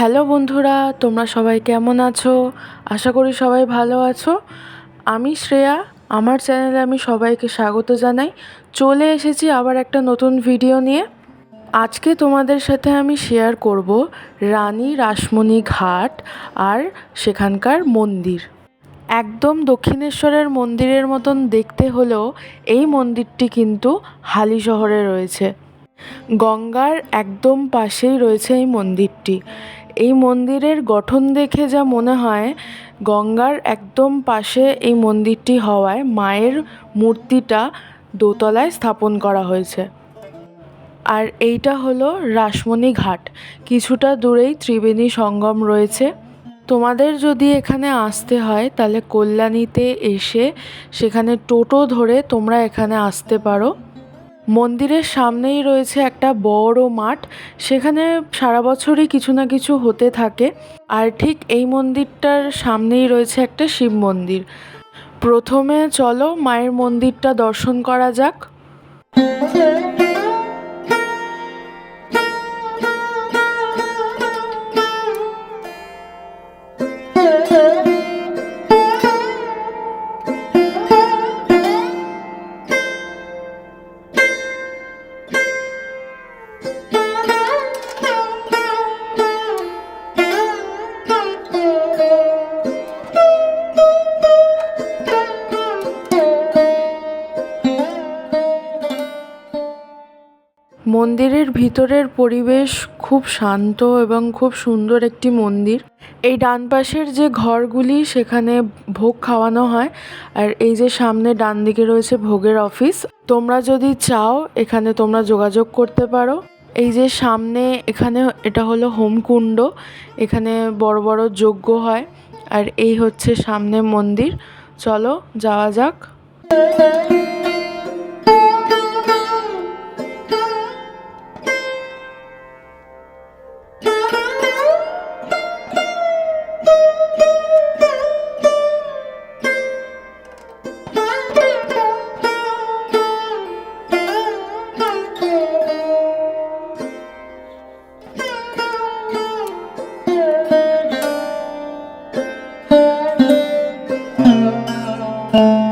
Hello বন্ধুরা, তোমরা সবাই কেমন আছো? আশা করি সবাই ভালো আছো। আমি শ্রেয়া, আমার চ্যানেলে আমি সবাইকে স্বাগত জানাই। চলে এসেছি আবার একটা নতুন ভিডিও নিয়ে। আজকে তোমাদের সাথে আমি শেয়ার করব রানী রাসমণি ঘাট আর সেখানকার মন্দির। একদম দক্ষিণেশ্বরের মন্দিরের মতন দেখতে হলেও এই মন্দিরটি কিন্তু হালি শহরে রয়েছে। গঙ্গার একদম পাশেই রয়েছে এই মন্দিরটি। এই মন্দিরের গঠন দেখে যা মনে হয়, গঙ্গার একদম পাশে এই মন্দিরটি হওয়ায় মায়ের মূর্তিটা দোতলায় স্থাপন করা হয়েছে। আর এইটা হলো রাসমণি ঘাট। কিছুটা দূরেই ত্রিবেণী সঙ্গম রয়েছে। তোমাদের যদি এখানে আসতে হয়, তাহলে কল্যাণীতে এসে সেখানে টোটো ধরে তোমরা এখানে আসতে পারো। মন্দিরের সামনেই রয়েছে একটা বড় মাঠ। সেখানে সারা বছরই কিছু না কিছু হতে থাকে। আর ঠিক এই মন্দিরটার সামনেই রয়েছে একটা শিব মন্দির। প্রথমে চলো মায়ের মন্দিরটা দর্শন করা যাক। মন্দিরের ভিতরের পরিবেশ খুব শান্ত এবং খুব সুন্দর একটি মন্দির। এই ডান পাশের যে ঘরগুলি, সেখানে ভোগ খাওয়ানো হয়। আর এই যে সামনে ডান দিকে রয়েছে ভোগের অফিস। তোমরা যদি চাও, এখানে তোমরা যোগাযোগ করতে পারো। এই যে সামনে এখানে, এটা হলো হোমকুণ্ড এখানে বড় বড় যজ্ঞ হয়। আর এই হচ্ছে সামনে মন্দির। চলো, যাওয়া যাক। Mm-hmm.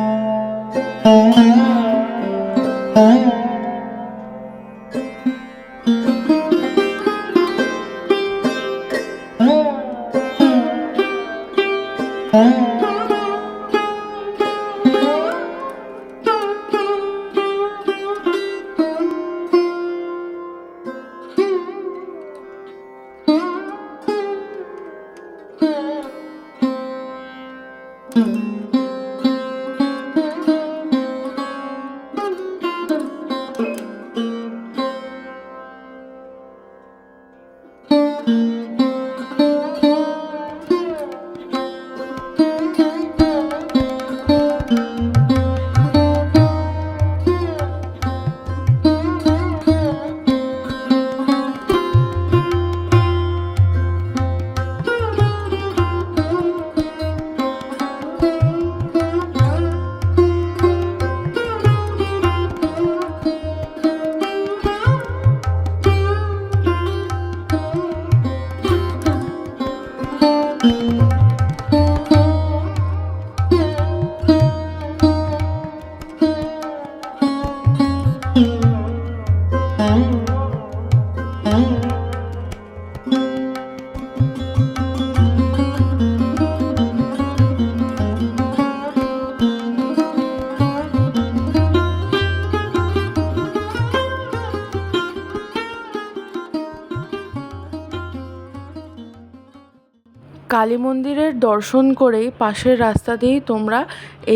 কালী মন্দিরের দর্শন করেই পাশের রাস্তা দিয়েই তোমরা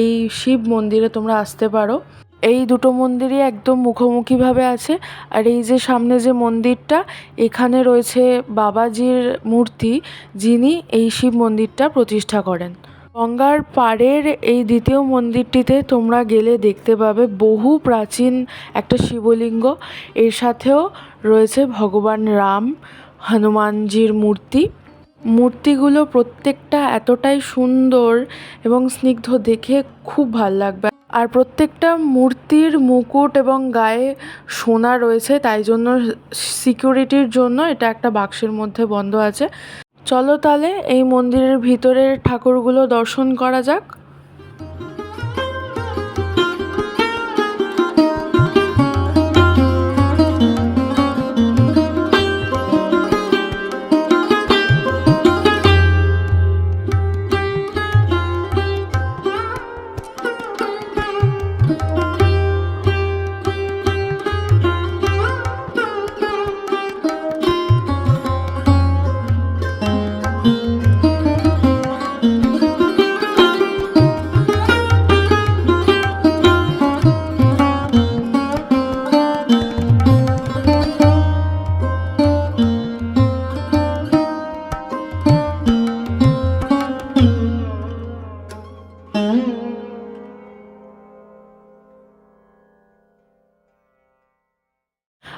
এই শিব মন্দিরে তোমরা আসতে পারো। এই দুটো মন্দিরই একদম মুখোমুখিভাবে আছে। আর এই যে সামনে যে মন্দিরটা, এখানে রয়েছে বাবাজির মূর্তি, যিনি এই শিব মন্দিরটা প্রতিষ্ঠা করেন। গঙ্গার পাড়ের এই দ্বিতীয় মন্দিরটিতে তোমরা গেলে দেখতে পাবে বহু প্রাচীন একটা শিবলিঙ্গ। এর সাথেও রয়েছে ভগবান রাম, হনুমানজির মূর্তি। মূর্তিগুলো প্রত্যেকটা এতটাই সুন্দর এবং স্নিগ্ধ দেখে খুব ভালো লাগবে। আর প্রত্যেকটা মূর্তির মুকুট এবং গায়ে সোনা রয়েছে, তাই জন্য সিকিউরিটির জন্য এটা একটা বাক্সের মধ্যে বন্ধ আছে। চলো তাহলে এই মন্দিরের ভিতরের ঠাকুরগুলো দর্শন করা যাক।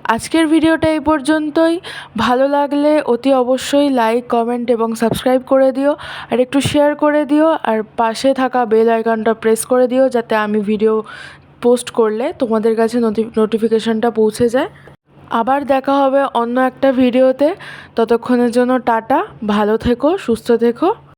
আজকের ভিডিওটা এই পর্যন্তই। ভালো লাগলে অতি অবশ্যই লাইক কমেন্ট এবং সাবস্ক্রাইব করে দিও। আর একটু শেয়ার করে দিও। আর পাশে থাকা বেল আইকনটা প্রেস করে দিও যাতে আমি ভিডিও পোস্ট করলে তোমাদের কাছে নোটিফিকেশানটা পৌঁছে যায়। আবার দেখা হবে অন্য একটা ভিডিওতে ততক্ষণের জন্য টাটা। ভালো থেকো, সুস্থ থেকো।